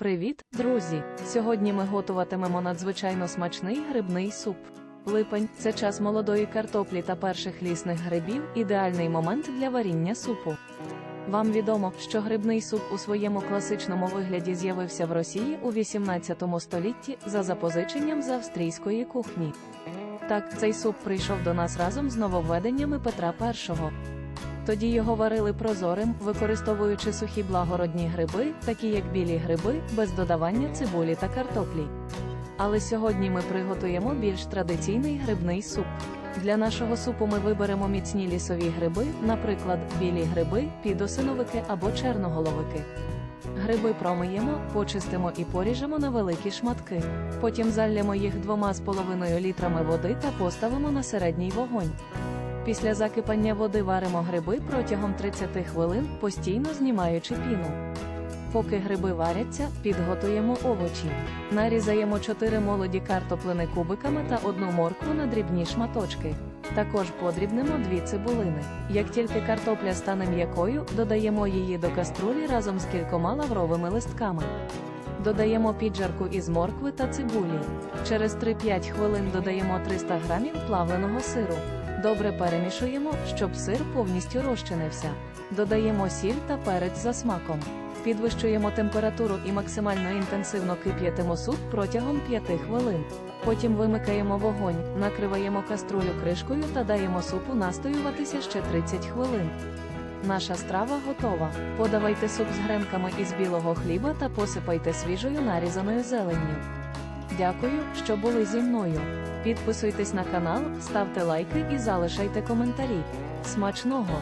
Привіт, друзі! Сьогодні ми готуватимемо надзвичайно смачний грибний суп. Липень це час молодої картоплі та перших лісних грибів, ідеальний момент для варіння супу. Вам відомо, що грибний суп у своєму класичному вигляді з'явився в Росії у 18 столітті за запозиченням з австрійської кухні. Так, цей суп прийшов до нас разом з нововведеннями Петра І. Тоді його варили прозорим, використовуючи сухі благородні гриби, такі як білі гриби, без додавання цибулі та картоплі. Але сьогодні ми приготуємо більш традиційний грибний суп. Для нашого супу ми виберемо міцні лісові гриби, наприклад, білі гриби, підосиновики або черноголовики. Гриби промиємо, почистимо і поріжемо на великі шматки. Потім залємо їх двома з половиною літрами води та поставимо на середній вогонь. Після закипання води варимо гриби протягом 30 хвилин, постійно знімаючи піну. Поки гриби варяться, підготуємо овочі. Нарізаємо 4 молоді картоплини кубиками та одну моркву на дрібні шматочки. Також подрібнемо 2 цибулини. Як тільки картопля стане м'якою, додаємо її до каструлі разом з кількома лавровими листками. Додаємо піджарку із моркви та цибулі. Через 3-5 хвилин додаємо 300 грамів плавленого сиру. Добре перемішуємо, щоб сир повністю розчинився. Додаємо сіль та перець за смаком. Підвищуємо температуру і максимально інтенсивно кип'ятимо суп протягом 5 хвилин. Потім вимикаємо вогонь, накриваємо каструлю кришкою та даємо супу настоюватися ще 30 хвилин. Наша страва готова. Подавайте суп з гренками із білого хліба та посипайте свіжою нарізаною зеленню. Дякую, що були зі мною. Підписуйтесь на канал, ставте лайки і залишайте коментарі. Смачного!